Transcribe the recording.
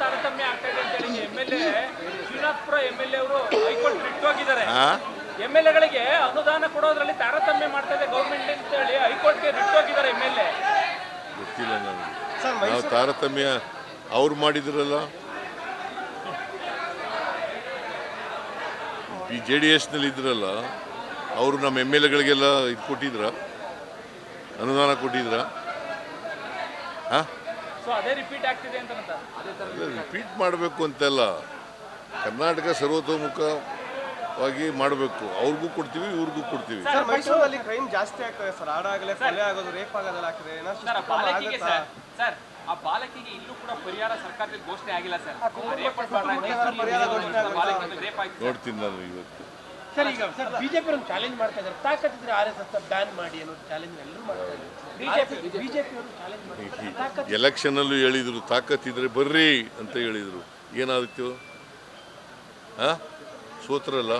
ತಾರತಮ್ಯ ಆಗ್ತಾ ಇದೆ ಅಂತ ಹೇಳಿ M L A Srinathpura M L A ಅವರು ಹೈಕೋರ್ಟ್ ರಿಟ್ ಹೋಗಿದ್ದಾರೆ? ಎಂ ಎಲ್ ಎಗಳಿಗೆ ಅನುದಾನ ಕೊಡೋದ್ರಲ್ಲಿ ತಾರತಮ್ಯ ಮಾಡ್ತಾ ಇದೆ ಗೌರ್ಮೆಂಟ್ ಅಂತ ಹೇಳಿ ಹೈಕೋರ್ಟ್ಗೆ ರಿಟ್ ಹೋಗಿದ್ದಾರೆ ಎಂ ಎಲ್ ಎ. ಗೊತ್ತಿಲ್ಲ ಸರ್ ನಾವು ತಾರತಮ್ಯ ಅವ್ರು ಮಾಡಿದ್ರಲ್ಲ? ಬಿ ಜೆ ಡಿ ಎಸ್ನಲ್ಲಿ ಇದ್ರಲ್ಲ ಅವರು ನಮ್ಮ ಎಂ ಎಲ್ ಎಗಳಿಗೆಲ್ಲ ಇದು ಕೊಟ್ಟಿದ್ರ? ಅನುದಾನ ಕೊಟ್ಟಿದ್ರ? ಹಾಂ? ಸೊ ಅದೇ ರಿಪೀಟ್ ಆಗ್ತಿದೆ ಅಂತ ರಿಪೀಟ್ ಮಾಡಬೇಕು ಅಂತೆಲ್ಲ. ಕರ್ನಾಟಕ ಸರ್ವತೋಮುಖವಾಗಿ ಮಾಡಬೇಕು. ಅವ್ರಿಗೂ ಕೊಡ್ತೀವಿ ಇವ್ರಿಗೂ ಕೊಡ್ತೀವಿ. ಸರ್ ಮೈಸೂರಲ್ಲಿ ಕ್ರೈಮ್ ಜಾಸ್ತಿ ಆಗ್ತದೆ ಸರ್ ಆಡಾಗಲೇ ಕೊಲೆ ಆಗೋದು ರೇಪ್ ಆಗೋದೆಲ್ಲ ಆಗ್ತದೆ. ಏನಾದ್ರು ಸರ್ ಆ ಬಾಲಕಿಗೆ ಸರ್ ಸರ್ ಆ ಬಾಲಕಿಗೆ ಇಲ್ಲೂ ಕೂಡ ಪರಿಹಾರ ಸರ್ಕಾರದಲ್ಲಿ ಘೋಷಣೆ ಆಗಿಲ್ಲ ಸರ್ ರೇಪ್ ಪರಿಹಾರ ಘೋಷಣೆ ಆಗುತ್ತಾ? ಬಾಲಕಿ ರೇಪ್ ಆಗಿದೆ ನೋಡ್ತೀನಿ ನಾನು ಇವತ್ತು. ಸರ್ ಈಗ ಸರ್ ಬಿಜೆಪಿ ಒಂದು ಚಾಲೆಂಜ್ ಮಾಡ್ತಾ ಇದ್ದಾರೆ. ತಾಕತ್ತಿದ್ರೆ ಆರ್ ಎಸ್ ಎಸ್ ಬ್ಯಾನ್ ಮಾಡಿ ಅನ್ನೋ ಚಾಲೆಂಜ್ ಎಲ್ಲರೂ ಮಾಡ್ತಾ ಇದ್ದಾರೆ. ಬಿಜೆಪಿ ಬಿಜೆಪಿ ಅವರು ಚಾಲೆಂಜ್ ಮಾಡ್ತಾರೆ ಎಲೆಕ್ಷನಲ್ಲೂ ಹೇಳಿದರು ತಾಕತ್ತಿದ್ರೆ ಬರ್ರಿ ಅಂತ ಹೇಳಿದರು. ಏನಾದಿತ್ತು ಹಾಂ? ಸೋತ್ರಲ್ಲ